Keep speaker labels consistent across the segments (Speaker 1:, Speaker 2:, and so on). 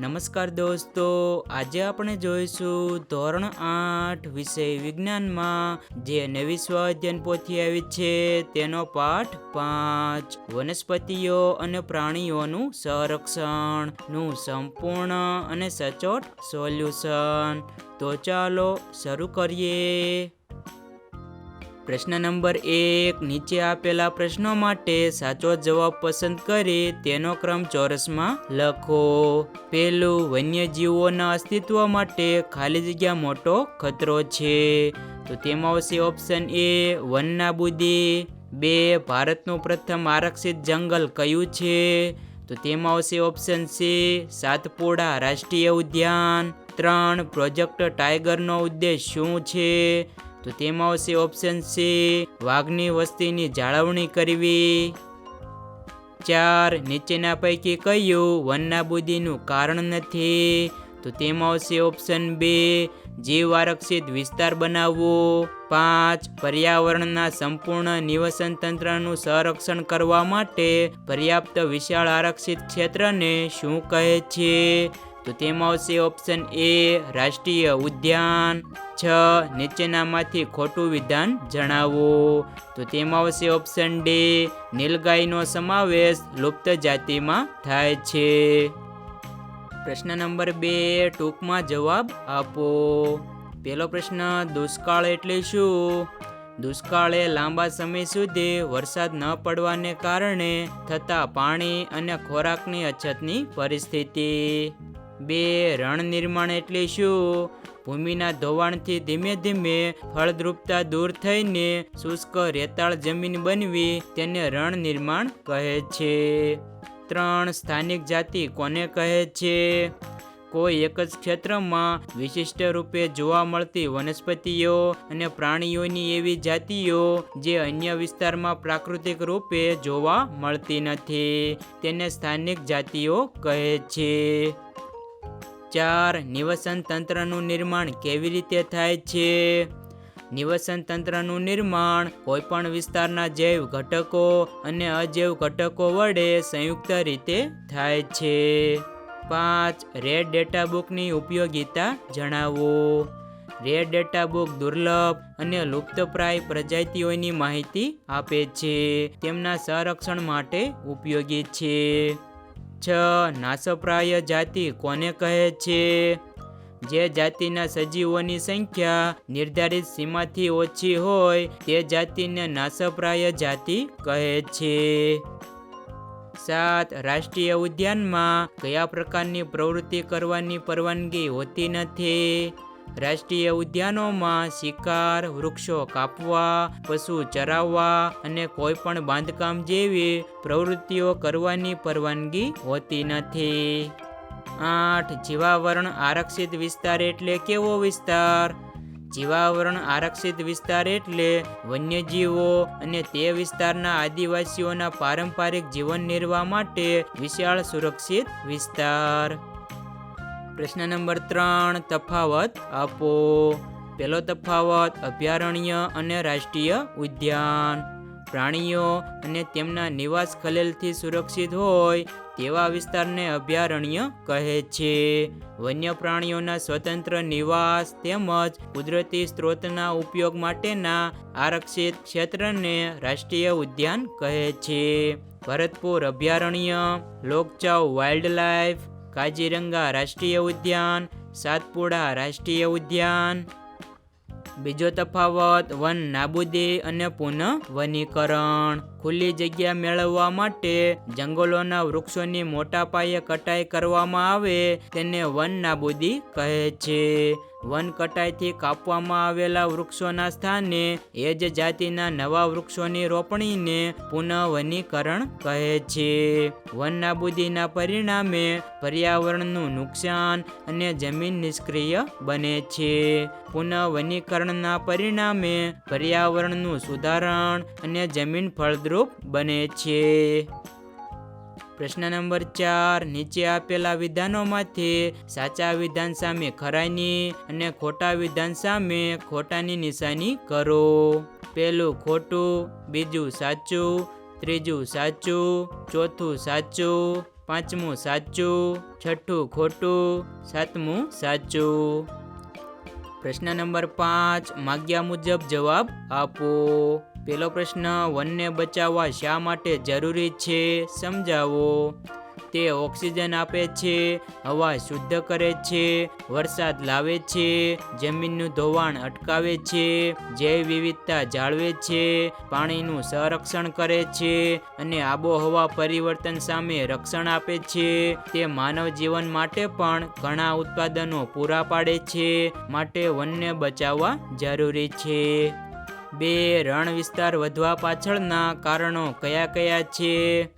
Speaker 1: નમસ્કાર દોસ્તો, આજે આપણે જોઈશું ધોરણ આઠ વિષય વિજ્ઞાનમાં, જે નવી સ્વાધ્યન પોથી આવી છે, તેનો પાઠ પાંચ. વનસ્પતિઓ અને પ્રાણીઓનું સંરક્ષણ, નું સંપૂર્ણ અને સચોટ સોલ્યુશન. તો ચાલો શરૂ કરીએ. પ્રશ્ન નંબર એક, નીચે આપેલા પ્રશ્નો માટે સાચો જવાબ પસંદ કરી તેનો ક્રમ ચોરસમાં લખો. પેલું વન્યજીવોના અસ્તિત્વ માટે ખાલી જગ્યા મોટો ખતરો છે. તો તેમાં આવશે ઓપ્શન એ વનનાબૂદી. બે, ભારતનું પ્રથમ આરક્ષિત જંગલ કયું છે? તો તેમાં આવશે ઓપ્શન સી સાતપુડા રાષ્ટ્રીય ઉદ્યાન. ત્રણ, પ્રોજેક્ટ ટાઈગરનો ઉદ્દેશ શું છે? તો તેમાં આવશે ઓપ્શન સી વાઘની વસ્તીની જાળવણી કરવી. ચાર, નીચેના પૈકી કયું વનનાબૂદીનું કારણ નથી? તો તેમાં આવશે ઓપ્શન બે જીવ આરક્ષિત વિસ્તાર બનાવવો. પાંચ, પર્યાવરણના સંપૂર્ણ નિવસન તંત્રનું સંરક્ષણ કરવા માટે પર્યાપ્ત વિશાળ આરક્ષિત ક્ષેત્રને શું કહે છે? તો તેમાં આવશે ઓપ્શન એ રાષ્ટ્રીય ઉદ્યાન. છ, નીચેનામાંથી ખોટું વિધાન જણાવો. તો તેમાં આવશે ઓપ્શન ડી નીલગાયનો સમાવેશ લુપ્ત જાતિમાં થાય છે. પ્રશ્ન નંબર બે, ટૂંકમાં જવાબ આપો. પહેલો પ્રશ્ન, દુષ્કાળ એટલે શું? દુષ્કાળ લાંબા સમય સુધી વરસાદ ન પડવાને કારણે થતા પાણી અને ખોરાકની અછતની પરિસ્થિતિ. બે રણ નિર્માણ એટલે શું? ભૂમિના ધોવાણથી ધીમે ધીમે ફળદ્રુપતા દૂર થઈને શુષ્ક રેતાળ જમીન બનવી તેને રણ નિર્માણ કહે છે. ત્રણ સ્થાનિક જાતિ કોને કહે છે? કોઈ એક જ ક્ષેત્રમાં વિશિષ્ટ રૂપે જોવા મળતી વનસ્પતિઓ અને પ્રાણીઓની એવી જાતિઓ જે અન્ય વિસ્તારમાં પ્રાકૃતિક રૂપે જોવા મળતી નથી, તેને સ્થાનિક જાતિઓ કહે છે. ચાર નિવસન તંત્રનું નિર્માણ કેવી રીતે થાય છે? નિવસન તંત્રનું નિર્માણ કોઈપણ વિસ્તારના જૈવ ઘટકો અને અજૈવ ઘટકો વડે સંયુક્ત રીતે થાય છે. પાંચ, રેડ ડેટા બુકની ઉપયોગિતા જણાવો. રેડ ડેટા બુક દુર્લભ અને લુપ્તપ્રાય પ્રજાતિઓની માહિતી આપે છે. તેમના સંરક્ષણ માટે ઉપયોગી છે. છ નાસપ્રાય જાતિ કોને કહે છે? જે જાતિના સજીવોની સંખ્યા નિર્ધારિત સીમાથી ઓછી હોય, તે જાતિને નાસપ્રાય જાતિ કહે છે. સાત, રાષ્ટ્રીય ઉદ્યાનમાં કયા પ્રકારની પ્રવૃત્તિ કરવાની પરવાનગી હોતી નથી? રાષ્ટ્રીય ઉદ્યાનોમાં શિકાર, વૃક્ષો કાપવા, પશુ ચરાવવા અને કોઈ પણ બાંધકામ જેવી પ્રવૃત્તિઓ કરવાની પરવાનગી હોતી નથી. આઠ, જીવાવરણ આરક્ષિત વિસ્તાર એટલે કેવો વિસ્તાર? જીવાવરણ આરક્ષિત વિસ્તાર એટલે વન્યજીવો અને તે વિસ્તારના આદિવાસીઓના પારંપરિક જીવન નિર્વાહ માટે વિશાળ સુરક્ષિત વિસ્તાર. પ્રશ્ન નંબર ત્રણ, તફાવત આપો. પહેલો તફાવત, અભયારણ્ય અને રાષ્ટ્રીય ઉદ્યાન. પ્રાણીઓ અને તેમના નિવાસ ખલેલથી સુરક્ષિત હોય તેવા વિસ્તારને અભયારણ્ય કહે છે. વન્ય પ્રાણીઓના સ્વતંત્ર નિવાસ તેમજ કુદરતી સ્ત્રોતના ઉપયોગ માટેના આરક્ષિત ક્ષેત્રને રાષ્ટ્રીય ઉદ્યાન કહે છે. ભરતપુર અભયારણ્ય લોકચાવ વાઇલ્ડ લાઈફ કાજીરંગા રાષ્ટ્રીય ઉદ્યાન, સાતપુડા રાષ્ટ્રીય ઉદ્યાન. બીજો તફાવત, વન નાબૂદી અને પુનઃ વનીકરણ ખુલ્લી જગ્યા મેળવવા માટે જંગલોના વૃક્ષોની મોટા પાયે કટાઈ કરવામાં આવે, તેને વન નાબૂદી કહે છે. વન કટાઈથી કાપવામાં આવેલા વૃક્ષોના સ્થાને એ જ જાતિના નવા વૃક્ષોની રોપણીને પુનઃ વનીકરણ કહે છે. વન નાબૂદીના પરિણામે પર્યાવરણનું નુકસાન અને જમીન નિષ્ક્રિય બને છે. પુનઃ વનીકરણના પરિણામે પર્યાવરણનું સુધારણ અને જમીન ફળદ્રુપ બને છે. પ્રશ્ન નંબર ચાર, નીચે આપેલા વિધાનોમાંથી સાચા વિધાન સામે ખરાની અને ખોટા વિધાન સામે ખોટાની નિશાની કરો. પહેલું ખોટું, બીજું સાચું, ત્રીજું સાચું, ચોથું સાચું, પાંચમું સાચું, છઠ્ઠું ખોટું, સાતમું સાચું. પ્રશ્ન નંબર પાંચ, માગ્યા મુજબ જવાબ આપો. પેલો પ્રશ્ન, વનને બચાવવા શા માટે જરૂરી છે? સમજાવો. તે ઓક્સિજન આપે છે, હવા શુદ્ધ કરે છે, વરસાદ લાવે છે, જમીનનું ધોવાણ અટકાવે છે, જૈવ વિવિધતા જાળવે છે, પાણીનું સંરક્ષણ કરે છે અને આબોહવા પરિવર્તન સામે રક્ષણ આપે છે. તે માનવ જીવન માટે પણ ઘણા ઉત્પાદનો પૂરા પાડે છે, માટે વનને બચાવવા જરૂરી છે. બે રણ વિસ્તાર વધવા પાછળના કારણો કયા કયા છે?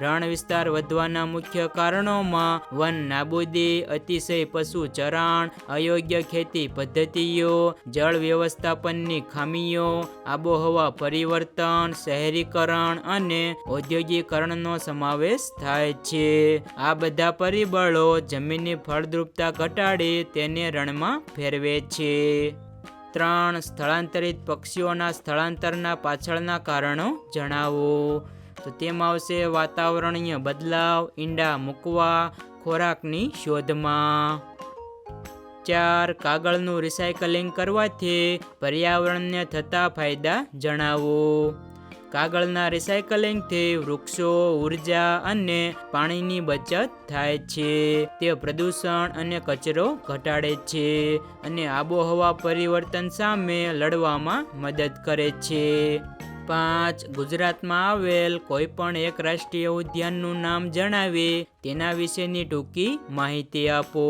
Speaker 1: રણ વિસ્તાર વધવાના મુખ્ય કારણોમાં વન નાબૂદી, અતિશય પશુ ચરાણ, અયોગ્ય ખેતી પદ્ધતિઓ, જળ વ્યવસ્થાપનની ખામીઓ, આબોહવા પરિવર્તન, શહેરીકરણ અને ઔદ્યોગિકરણનો સમાવેશ થાય છે. આ બધા પરિબળો જમીનની ફળદ્રુપતા ઘટાડી તેને રણમાં ફેરવે છે. ત્રણ સ્થળાંતરિત પક્ષીઓના સ્થળાંતરના પાછળના કારણો જણાવો. તો તેમાં આવશે વાતાવરણીય બદલાવ, ઈંડા મૂકવા, ખોરાકની શોધમાં. ચાર, કાગળનું રિસાયકલિંગ કરવાથી પર્યાવરણને થતા ફાયદા જણાવો. કાગળના રિસાયકલિંગથી વૃક્ષો, ઊર્જા અને પાણીની બચત થાય છે. તે પ્રદૂષણ અને કચરો ઘટાડે છે અને આબોહવા પરિવર્તન સામે લડવામાં મદદ કરે છે. પાંચ, ગુજરાતમાં આવેલ કોઈ પણ એક રાષ્ટ્રીય ઉદ્યાનનું નામ જણાવી તેના વિશેની ટૂંકી માહિતી આપો.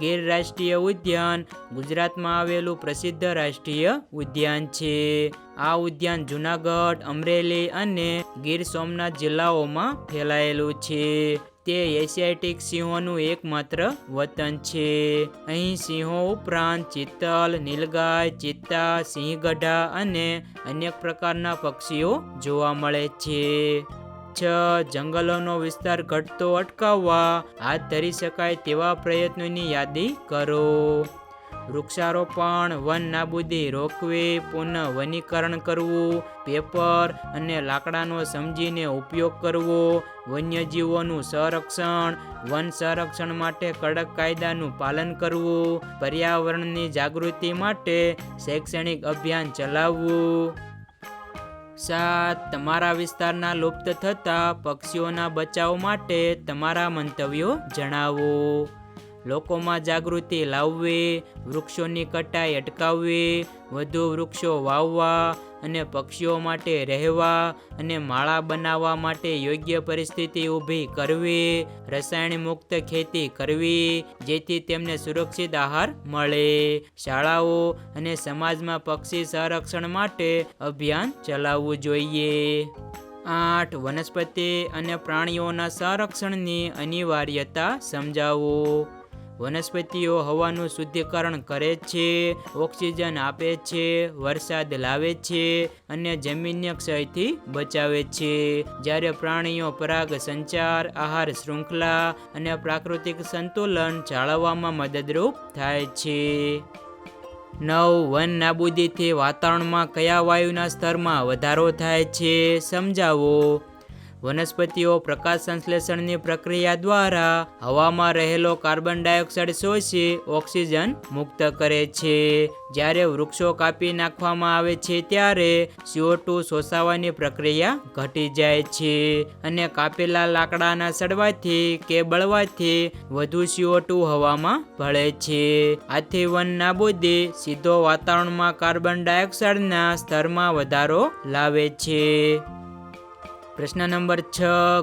Speaker 1: ગીર રાષ્ટ્રીય ઉદ્યાન. ગુજરાતમાં આવેલું પ્રસિદ્ધ રાષ્ટ્રીય ઉદ્યાન છે. આ ઉદ્યાન જુનાગઢ, અમરેલી અને ગીર સોમનાથ જિલ્લાઓમાં ફેલાયેલું છે. તે એશિયાટિક સિંહોનું એકમાત્ર વતન છે. અહીં સિંહો ઉપરાંત ચિત્તલ, નીલગાય, ચિત્તા, સિંહગઢા અને અનેક પ્રકારના પક્ષીઓ જોવા મળે છે. છ જંગલોનો વિસ્તાર ઘટતો અટકાવવા હાથ ધરી શકાય તેવા પ્રયત્નોની યાદી કરો. વૃક્ષારોપણ, વન નાબૂદી, રોકવી પુનઃ વનીકરણ કરવું, પેપર અને લાકડાનો સમજીને ઉપયોગ કરવો, વન્યજીવોનું સંરક્ષણ, વન સંરક્ષણ માટે કડક કાયદાનું પાલન કરવું, પર્યાવરણની જાગૃતિ માટે શૈક્ષણિક અભિયાન ચલાવવું. સાત તમારા વિસ્તારના લુપ્ત થતા પક્ષીઓના બચાવ માટે તમારા મંતવ્યો જણાવો. લોકોમાં જાગૃતિ લાવવી, વૃક્ષોની કટાઈ અટકાવવી, વધુ વૃક્ષો વાવવા અને પક્ષીઓ માટે રહેવા અને માળા બનાવવા માટે યોગ્ય પરિસ્થિતિ ઊભી કરવી, રસાયણ મુક્ત ખેતી કરવી, જેથી તેમને સુરક્ષિત આહાર મળે. શાળાઓ અને સમાજમાં પક્ષી સંરક્ષણ માટે અભિયાન ચલાવવું જોઈએ. આઠ, વનસ્પતિ અને પ્રાણીઓના સંરક્ષણની અનિવાર્યતા સમજાવો. વનસ્પતિઓ હવાનું શુદ્ધિકરણ કરે છે, ઓક્સિજન આપે છે, વરસાદ લાવે છે અને જમીનને ક્ષયથી બચાવે છે. જ્યારે પ્રાણીઓ પરાગ સંચાર, આહાર શૃંખલા અને પ્રાકૃતિક સંતુલન જાળવવામાં મદદરૂપ થાય છે. નવ, વન નાબૂદીથી વાતાવરણમાં કયા વાયુના સ્તરમાં વધારો થાય છે સમજાવો. વનસ્પતિઓ પ્રકાશ સંશ્લેષણની પ્રક્રિયા દ્વારા હવામાં રહેલો કાર્બન ડાયોક્સાઇડ શોષી ઓક્સિજન મુક્ત કરે છે. જ્યારે વૃક્ષો કાપી નાખવામાં આવે છે ત્યારે સીઓ ટુ શોષાવાની પ્રક્રિયા ઘટી જાય છે અને કાપેલા લાકડાના સડવાથી કે બળવાથી વધુ સીઓ ટુ હવામાં ભળે છે. આથી વન નાબૂદી સીધો વાતાવરણમાં કાર્બન ડાયોક્સાઇડના સ્તરમાં વધારો લાવે છે. પ્રશ્ન નંબર છ.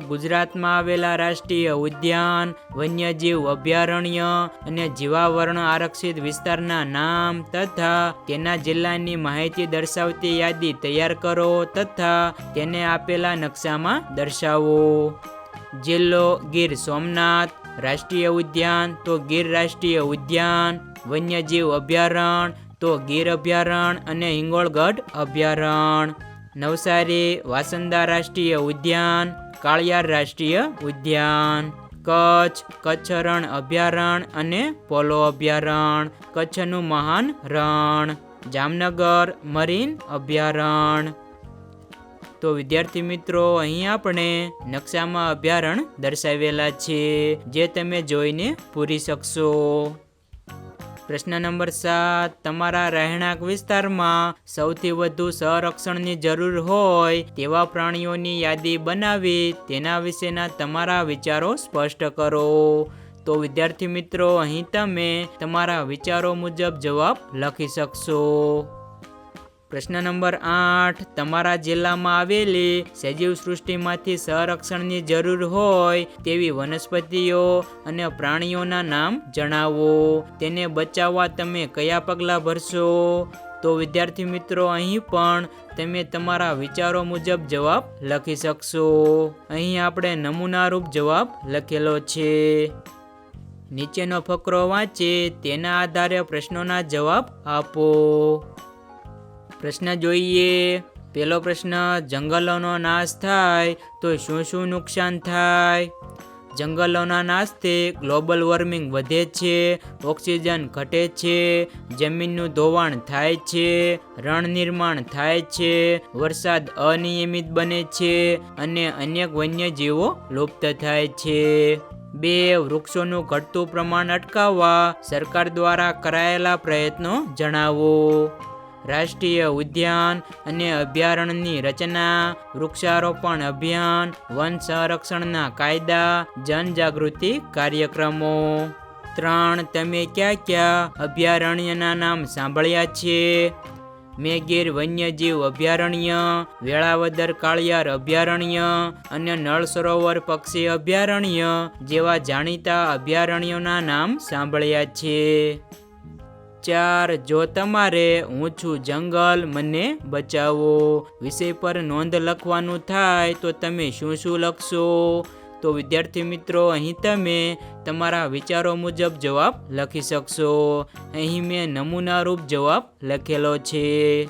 Speaker 1: ગુજરાતમાં આવેલા રાષ્ટ્રીય ઉદ્યાન, વન્યજીવ અભયારણ્ય અને જીવાવરણ આરક્ષિત વિસ્તારના નામ તથા તેના જિલ્લાની માહિતી દર્શાવતી યાદી તૈયાર કરો તથા તેને આપેલા નકશામાં દર્શાવો. જિલ્લો ગીર સોમનાથ, રાષ્ટ્રીય ઉદ્યાન તો ગીર રાષ્ટ્રીય ઉદ્યાન, વન્યજીવ અભયારણ્ય તો ગીર અભયારણ્ય અને હિંગોળગઢ અભયારણ્ય નવસારી, વાસંદા રાષ્ટ્રીય ઉદ્યાન, કાળિયાર રાષ્ટ્રીય ઉદ્યાન, કચ્છ કચ્છ રણ અભયારણ્ય અને પોલો અભયારણ્ય, કચ્છનું મહાન રણ, જામનગર મરીન અભયારણ્ય. તો વિદ્યાર્થી મિત્રો, અહીં આપણે નકશામાં અભયારણ્ય દર્શાવેલા છે, જે તમે જોઈને પૂરી શકશો. પ્રશ્ન નંબર સાત, તમારા રહેણાંક વિસ્તારમાં સૌથી વધુ સંરક્ષણની જરૂર હોય તેવા પ્રાણીઓની યાદી બનાવી, તેના વિશેના તમારા વિચારો સ્પષ્ટ કરો. તો વિદ્યાર્થી મિત્રો, અહીં તમે તમારા વિચારો મુજબ જવાબ લખી શકશો. પ્રશ્ન નંબર આઠ, તમારા જિલ્લામાં આવેલી સજીવ સૃષ્ટિમાંથી સંરક્ષણની જરૂર હોય તેવી વનસ્પતિઓ અને પ્રાણીઓના નામ જણાવો. તેને બચાવવા તમે કયા પગલાં ભરશો? તો વિદ્યાર્થી મિત્રો, અહીં પણ તમે તમારા વિચારો મુજબ જવાબ લખી શકશો. અહીં આપણે નમૂનારૂપ જવાબ લખેલો છે. નીચેનો ફકરો વાંચે, તેના આધારે પ્રશ્નોના જવાબ આપો. પ્રશ્ન જોઈએ. પહેલો પ્રશ્ન, જંગલોનો નાશ થાય તો શું શું નુકસાન થાય? જંગલોના નાશથી ગ્લોબલ વોર્મિંગ વધે છે, ઓક્સિજન ઘટે છે, જમીનનું ધોવાણ થાય છે, રણ નિર્માણ થાય છે, વરસાદ અનિયમિત બને છે અને અનેક વન્યજીવો લુપ્ત થાય છે. બે, વૃક્ષોનું ઘટતું પ્રમાણ અટકાવવા સરકાર દ્વારા કરાયેલા પ્રયત્નો જણાવો. રાષ્ટ્રીય ઉદ્યાન અને અભયારણ્યની રચના, વૃક્ષારોપણ અભિયાન, વન સંરક્ષણના કાયદા, જનજાગૃતિ કાર્યક્રમો. ત્રણ, તમે ક્યાં ક્યાં અભયારણ્યના નામ સાંભળ્યા છે? મેગીર વન્યજીવ અભયારણ્ય, વેળાવદર કાળિયાર અભયારણ્ય અને નળ સરોવર પક્ષી અભયારણ્ય જેવા જાણીતા અભયારણ્યોના નામ સાંભળ્યા છે. ચાર જો તમારે હું છું જંગલ મને બચાવો વિષય પર નોંધ લખવાનું થાય તો તમે શું શું લખશો? તો વિદ્યાર્થી મિત્રો, અહીં તમે તમારા વિચારો મુજબ જવાબ લખી શકશો. અહીં મેં નમૂનારૂપ જવાબ લખેલો છે.